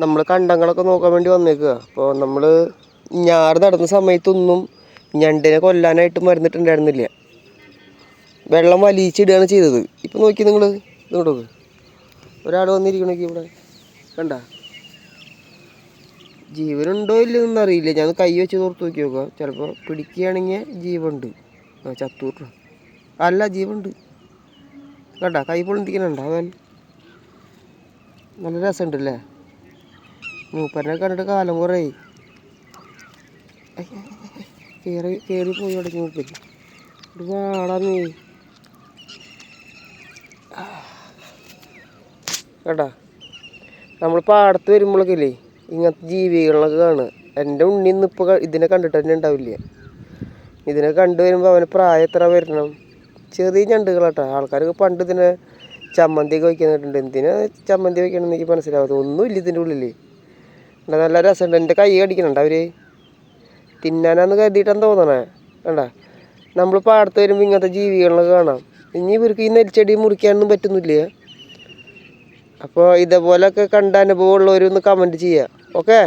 നമ്മൾ കണ്ടങ്ങളൊക്കെ നോക്കാൻ വേണ്ടി വന്നേക്കുക അപ്പോൾ നമ്മൾ ഞാറ് നടന്ന സമയത്തൊന്നും ഞണ്ടിനെ കൊല്ലാനായിട്ട് മരുന്നിട്ടുണ്ടായിരുന്നില്ല. വെള്ളം വലിച്ചിടുകയാണ് ചെയ്തത്. ഇപ്പം നോക്കി നിങ്ങൾ ഇങ്ങോട്ട് ഒരാൾ വന്നിരിക്കണമെങ്കിൽ ഇവിടെ. കണ്ട? ജീവനുണ്ടോ ഇല്ലെന്ന് അറിയില്ല. ഞാൻ കൈ വെച്ച് തോർത്ത് നോക്കി നോക്കുക ചിലപ്പോൾ പിടിക്കുകയാണെങ്കിൽ ജീവുണ്ട്. ആ ചത്തൂട്ടോ അല്ല ജീവുണ്ട്. കണ്ട? കൈ പൊളിന്തിക്കണുണ്ട അവൻ നല്ല രസമുണ്ടല്ലേ? മൂപ്പരനെ കണ്ടിട്ട് കാലം കുറേ. കയറി കയറി പോയി തുടങ്ങി മൂപ്പര്. ഇത് വാടാന്നേ കേട്ടാ നമ്മൾ പാടത്ത് വരുമ്പോഴൊക്കെ ഇങ്ങനത്തെ ജീവികളൊക്കെ കാണുക. എന്റെ ഉണ്ണി ഇന്ന് ഇപ്പോൾ ഇതിനെ കണ്ടിട്ട് തന്നെ ഉണ്ടാവില്ല? ഇതിനെ കണ്ടു വരുമ്പോൾ അവന് പ്രായം എത്ര വരണം? ചെറിയ ഞണ്ടുകളാട്ടോ. ആൾക്കാരൊക്കെ പണ്ട് ഇതിനെ ചമ്മന്തിയൊക്കെ വയ്ക്കുന്നുണ്ട് എന്തിനാ ചമ്മന്തി വയ്ക്കണമെന്ന് എനിക്ക് മനസ്സിലാവാതെ ഒന്നുമില്ല ഇതിന്റെ ഉള്ളിൽ നല്ല രസമുണ്ട് എന്റെ കൈ കടിക്കുന്നുണ്ട് അവർ തിന്നാനാന്ന് കരുതിയിട്ടാന്ന് തോന്നണേ. വേണ്ട നമ്മൾ പാടത്ത് വരുമ്പോൾ ഇങ്ങനത്തെ ജീവികളൊക്കെ കാണാം. ഇനി ഇവർക്ക് ഈ നെൽച്ചെടി മുറിക്കാനൊന്നും പറ്റുന്നില്ല. അപ്പോൾ ഇതേപോലെയൊക്കെ കണ്ട അനുഭവമുള്ളവരൊന്ന് കമന്റ് ചെയ്യുക ഓക്കെ